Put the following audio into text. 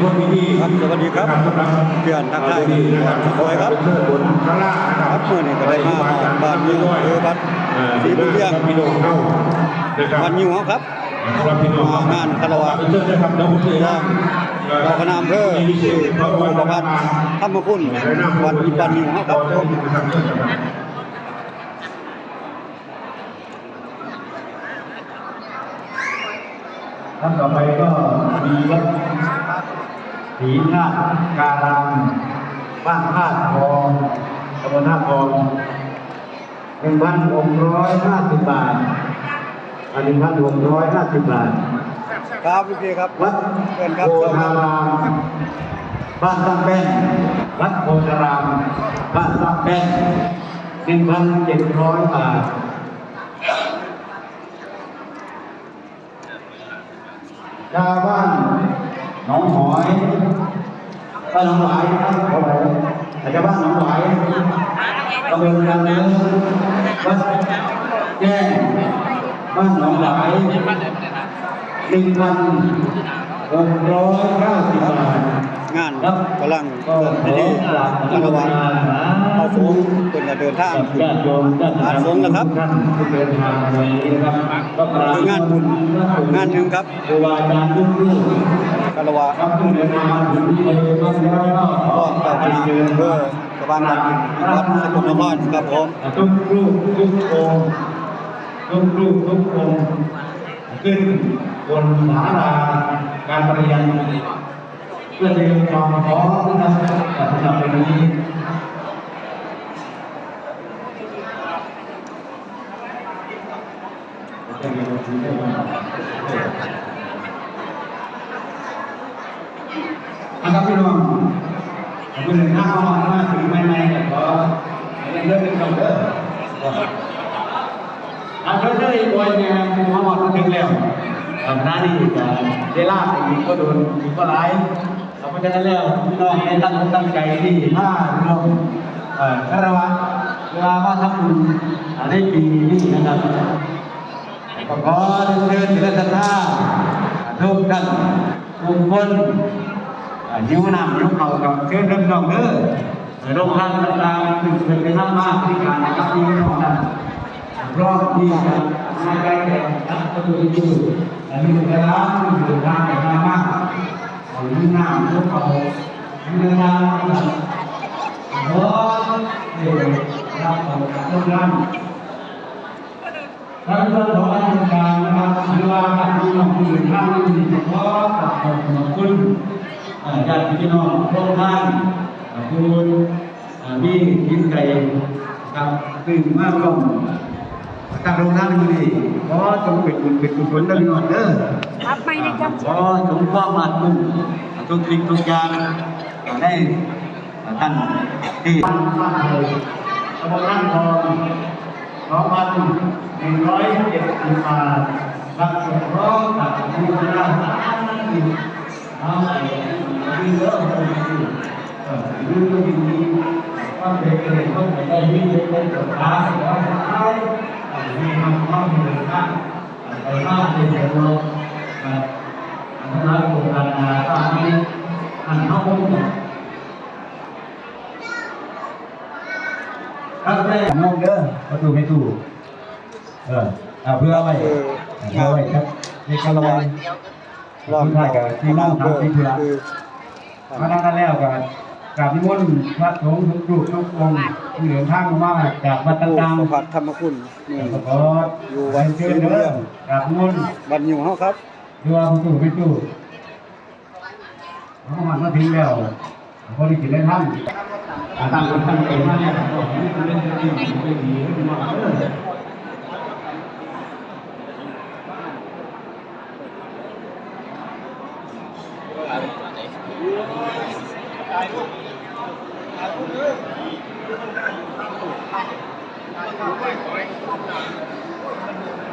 ร่วมพิธีครับสวัสดีครับสำหรับเพื่อนทักทายดีนะครับสวยครับเป็นเพื่อนบนข้างล่างนะคครัรับบเมื่อนี้ก็ได้มาบ้านยิวเออบ้านเอ่อสีบุญเรียงพี่น้องเข้านะครับบ้านยิวเขาครับสำหรับพี่น้องมางานคารวะเป็นเพื่อนนะครับแล้วผมเชื่อว่าเราคณะอำเภอที่พระครูประพัฒน์ธรรมคุณวัดอิปันยิวเขาครับผมท่านต่อไปก็มีวัด ศรีนาฏการามบ้านท่าทองตำบลท่าทองหนึ่งพันหกร้อยห้าสิบบาทอันหนึ่งพันหกร้อยห้าสิบบาท ครับพี่พี่ครับวัดเชิญครับโพธารามบ้านตั้งแป้นวัดโพธารามบ้านตั้งแป้นหนึ่งพันเจ็ดร้อยบาทชาวบ้านห นองหอยบ้านหนองหวายนะครับขอไปชาวบ้านหนองหวายตำบลกันเนินวัดแจ้งบ้านหนองหวายหนึ่งพันหกร้อยเก้าสิบบาทงานครับกำลังก็เริ่มขพิอธีกราบคารวะเข้าเข้าสูงเป็นจะเดินทางขึ้นญาติโยมญาติอาสงฆ์นะครับท่านที่เดินทางมาในนี้นะครับก็กราบคืองานบุญงานหนึ่งครับ คาอาจารย์ทุกท่านคารวะครับผู้เดินทางมาถึงที่เลยก็แล้วก็ขก็อเจ้าคณะอำเภอสว่างการบินวัดสกลนครครับผมทุกรูปทุกองค์ทุกรูปทุกองค์ขึ้นบนศาลาการประเรียนเพื่อเตรียมความพร้อมนะครับสำหรับวันนี้นะ ครับพี่น้องคุณหนึ่งห้าเข้ามาถึงไม่ไม่แต่ก็เรื่องเป็นเราเด้ออันเรื่องอีกวันเนี่ยคุณมาหมดมาถึงแล้วอันนั้นนี่จะได้ลาบอีกก็โดนอีกก็ร้ายเราเพราะฉะนั้แล้วพี่น้องให้ตั้งตั้งใจที่ถ้าพี่น้องคารวะเวลาว่าทำบุญได้ปีนี้นะครับก็ขอเชิญเชิญท่านทุกท่านทุกคน อ่าหิวนำหิวเขากับเชิญเริ่มน้องเด้อโรงทานต่างๆซึ่งเป็นไปทำมากที่การนะครับที่น้องนั้นรอบที่จะมาใกล้แต่นักประตูที่อยู่อันนี้เป็นร้านที่อยู่ทางแต่มามากเอาหิวนำหิวเขาวหิวเดินทางนะครับขอเดี๋ยวรับเอาจากโรงงานท่านผู้ชมของราชการนะครับหรือว่าท่านผู้ชมผู้อื่นท่านที่มีเฉพาะกับขอบคุณ ญาติพี่น้องทุกท่านเอ่อคุณเอ่อพี่ยิ้มไก่ครับซึ่งมาร่วมกับโรงงานนี้ขอจงเป็นบุญเป็นกุศลและมีหอดเด้อครับไม่ได้จำขอจงความมาทุกทุกสิ่งทุกอย่างได้ท่านที่ท่านท่านเลยตำบลท่านทองสองพันหนึ่งร้อยเจ็ดสิบบาทรักสงเคราะห์จากผู้บริหารเอาไปยื นเยอะเลยเออยืนก็ยืนดีก็เป็นเรื่องต้องไปได้ยืนเป็นสุดท้าสุดท้ายมีคำข้อมูลครับไปมาเป็นเรื่องอันนั้นโครงการงานตามนี้อันเข้าไปครับแม่น้องเด้อประตูไม่ถูกเออเอาเพื่อไว้เพื่อไว้ครับในการระวังรอบท่ากับที่นั่งทำที่เพื่อ คือมานั่งกันแล้วกันกราบนิมนต์พระสงฆ์ทุกรูปทุกองค์ที่เดินทางมาจากวัดผู้ต่างประพัฒน์ธรรมคุณนี่ๆขออยู่ไว้เชิญเด้อกราบนิมนต์บ้านยิวเขาครับเรือผู้สู่ไปสู่เขามามาถึงแล้วพอได้กินได้ท่านอ่าตั้งคนตั้งใจมาเนี่ยก็ให้มันเป็นดีเป็นดีเป็นมาเออค